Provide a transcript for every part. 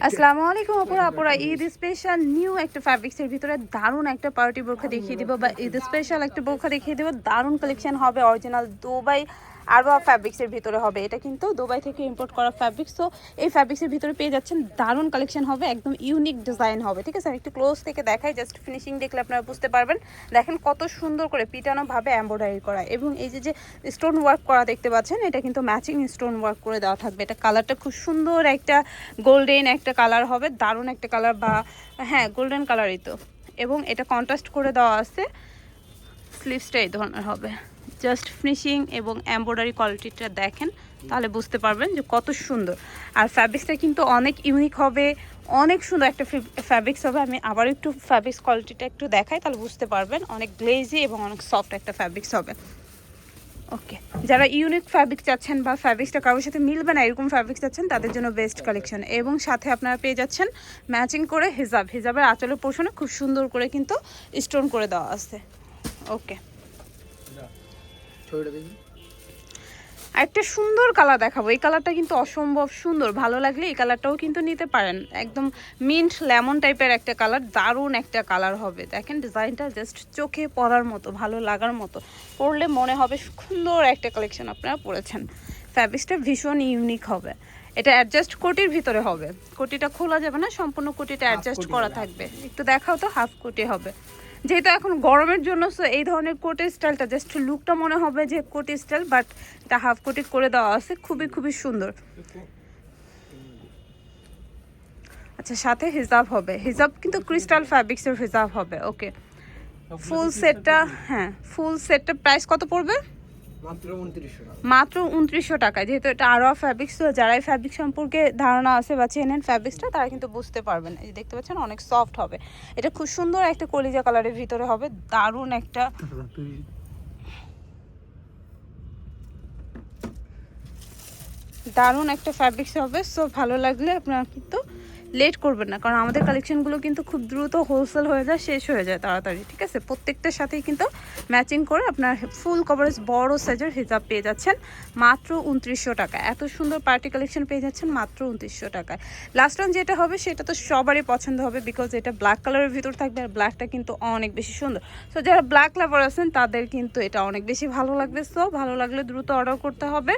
আসসালামু আলাইকুম আপুরা। আপুরা ঈদ স্পেশাল নিউ একটা ফ্যাব্রিক্সের ভিতরে দারুণ একটা পার্টি বোরখা দেখিয়ে দিব বা ঈদ স্পেশাল একটা বোরখা দেখিয়ে দিব। দারুণ কালেকশন হবে অরিজিনাল দুবাই আরবা ফ্যাব্রিক্সের ভিতরে হবে। এটা কিন্তু দুবাই থেকে ইম্পোর্ট করা ফ্যাব্রিক্স তো এই ফ্যাব্রিক্সের ভিতরে পেয়ে যাচ্ছেন দারুণ কালেকশন হবে, একদম ইউনিক ডিজাইন হবে, ঠিক আছে? আমি একটু ক্লোজ থেকে দেখাই জাস্ট ফিনিশিং দেখলে আপনারা বুঝতে পারবেন। দেখেন কত সুন্দর করে পিটানো ভাবে এম্ব্রয়ডারি করা। এবং এই যে যে স্টোন ওয়ার্ক করা দেখতে পাচ্ছেন, এটা কিন্তু ম্যাচিং স্টোন ওয়ার্ক করে দেওয়া থাকবে। এটা কালারটা খুব সুন্দর একটা গোল্ডেন একটা কালার হবে, দারুণ একটা কালার বা হ্যাঁ গোল্ডেন কালারই তো। এবং এটা কন্ট্রাস্ট করে দেওয়া আছে স্লিভসটা এই ধরনের হবে। জাস্ট ফিনিশিং এবং এমব্রয়ডারি কোয়ালিটিটা দেখেন, তাহলে বুঝতে পারবেন যে কত সুন্দর। আর ফ্যাব্রিক্সটা কিন্তু অনেক ইউনিক হবে, অনেক সুন্দর একটা ফ্যাব্রিক্স হবে। আমি আবার একটু ফ্যাব্রিক্স কোয়ালিটিটা একটু দেখাই, তাহলে বুঝতে পারবেন অনেক গ্লেজি এবং অনেক সফট একটা ফ্যাব্রিক্স হবে। ওকে, যারা ইউনিক ফ্যাব্রিক চাচ্ছেন বা ফ্যাব্রিক্সটা কারোর সাথে মিলবে না, এরকম ফ্যাব্রিক চাচ্ছেন, তাদের জন্য বেস্ট কালেকশন। এবং সাথে আপনারা পেয়ে যাচ্ছেন ম্যাচিং করে হিজাব। হিজাবের আঁচলের পোষণে খুব সুন্দর করে কিন্তু স্টোন করে দেওয়া আছে। ওকে। ছবিটা দেখি। একটা সুন্দর কালার দেখাবো। এই কালারটা কিন্তু অসম্ভব সুন্দর। ভালো লাগলে এই কালারটাও কিন্তু নিতে পারেন। একদম মিন্ট লেমন টাইপের একটা কালার দারুণ একটা কালার হবে। দেখেন ডিজাইনটা জাস্ট চোখে পরার মতো ভালো লাগার মতো। পরলে মনে হবে সুন্দর একটা কালেকশন আপনারা পরেছেন ফ্যাব্রিক্সটা ভীষণ ইউনিক হবে। এটা অ্যাডজাস্ট কোটির ভিতরে হবে। কোটিটা খোলা যাবে না সম্পূর্ণ কোটিটা অ্যাডজাস্ট করা থাকবে। একটু দেখাও তো হাফ কোটি হবে। যেহেতু এখন গরমের জন্য সো এই ধরনের কোটের স্টাইলটা জাস্ট লুকটা মনে হবে যে কোটি স্টাইল বাট এটা হাফ কোটি করে দেওয়া আছে। খুবই খুবই সুন্দর। আচ্ছা সাথে হিজাব হবে। হিজাব কিন্তু ক্রিস্টাল ফ্যাব্রিক্সের হিজাব হবে ওকে ফুল সেটটা হ্যাঁ ফুল সেটটা প্রাইস কত পড়বে? মাত্র উনত্রিশশো টাকা। টাকায়। যেহেতু এটা আরও ফ্যাব্রিক্স তো যারাই ফ্যাব্রিক সম্পর্কে ধারণা আছে বা চেনেন ফ্যাব্রিক্সটা তারা কিন্তু বুঝতে পারবেন। এই দেখতে পাচ্ছেন, অনেক সফট হবে। এটা খুব সুন্দর একটা কলিজা কালারের ভিতরে হবে। দারুণ একটা দারুণ একটা ফ্যাব্রিক্স হবে। সো ভালো লাগলে আপনারা কিন্তু লেট করবেন না, কারণ আমাদের কালেকশনগুলো কিন্তু খুব দ্রুত হোলসেল হয়ে যায়, শেষ হয়ে যায় তাড়াতাড়ি, ঠিক আছে? প্রত্যেকটার সাথেই কিন্তু ম্যাচিং করে আপনার ফুল কভারেজ বড় সাইজের হিজাব পেয়ে যাচ্ছেন, মাত্র উনত্রিশশো টাকা। এত সুন্দর পার্টি কালেকশন পেয়ে যাচ্ছেন মাত্র উনত্রিশশো টাকায়। লাস্ট অন যেটা হবে, সেটা তো সবারই পছন্দ হবে বিকজ এটা ব্ল্যাক কালারের ভিতর থাকবে আর ব্ল্যাকটা কিন্তু অনেক বেশি সুন্দর। সো যারা ব্ল্যাক লাভার আছেন, তাদের কিন্তু এটা অনেক বেশি ভালো লাগবে। সো ভালো লাগলে দ্রুত অর্ডার করতে হবে।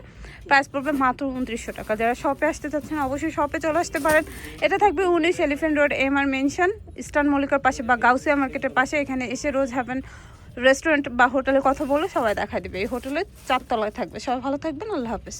প্রাইস পড়বে মাত্র উনত্রিশশো টাকা। যারা শপে আসতে চাচ্ছেন, অবশ্যই শপে চলে আসতে পারেন। এটা থাকবে উনিশ elephant road, M R mansion, eastern মল্লিকার পাশে বা গাউসিয়া মার্কেটের পাশে। এখানে এসে রোজ হ্যাভেন রেস্টুরেন্ট বা হোটেলে কথা বলে সবাই দেখা দেবে। এই হোটেলে চারতলায় থাকবে। সবাই ভালো থাকবেন, আল্লাহ হাফেজ।